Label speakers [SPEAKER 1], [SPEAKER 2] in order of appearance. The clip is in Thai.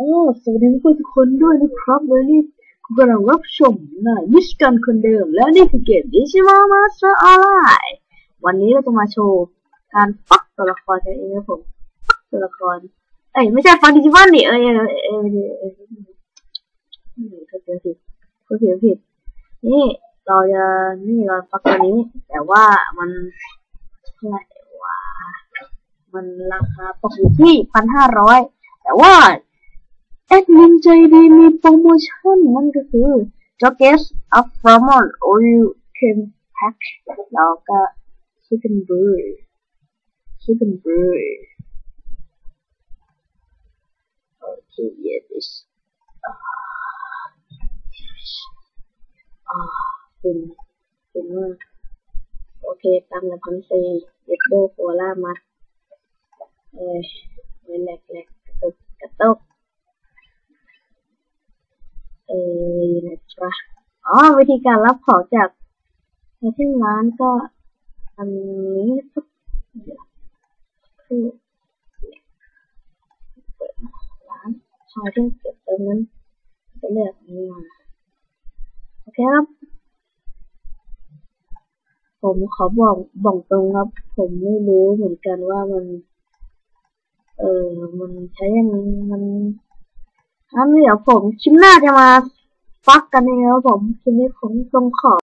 [SPEAKER 1] โอ้สวัสดีทุกคนด้วยนะครับและนี่คุณกำลังรับชมนะมิสกันคนเดิม และนี่คือเกมดิจิมอลมาสเตอร์ออนไลน์วันนี้เราจะมาโชว์การฟักตัวละครกันเองครับผมฟักตัวละคร เอ้ยไม่ใช่ฟักดิจิมอนนี่เอ้ยเอ้ยเอ้ยเอ้ยเอ้ยเอ้ยผิดผิดผิดผิดนี่เราจะนี่เราฟักตัวนี้ แต่ว่ามันเท่าไหร่วะมันราคาตกอยู่ที่พันห้าร้อยแต่ว่า แอดมินใจดีมีโปรโมชั่นนั่นก็คือ j o g g e s up from on all you can pack แล้วก็ชิคเก้นเบอร์ชิคเก้นเบอร์โอเค yeah this อ่าเป็นเป็นมาโอเคตังค์ละพันสี่เด็กโดโคล่ามัดเอ้ยไม่แหลกแหลกกระตุกกระตุก เอ วะอ๋อวิธีการรับของจากในที่ร้านก็อันนี้นะครับเดี๋ยวคือเปิดร้านชายที่เก็บเติมนั้นจะเลือกนี้มาโอเคครับ ผมขอบอกบอกตรงครับ ผมไม่รู้เหมือนกันว่ามัน เออมันใช้ยังไงมันงั้นเดี๋ยวผมคลิปหน้าจะมา ฟักกันเองครับผม คลิปนี้ผมต้องขอ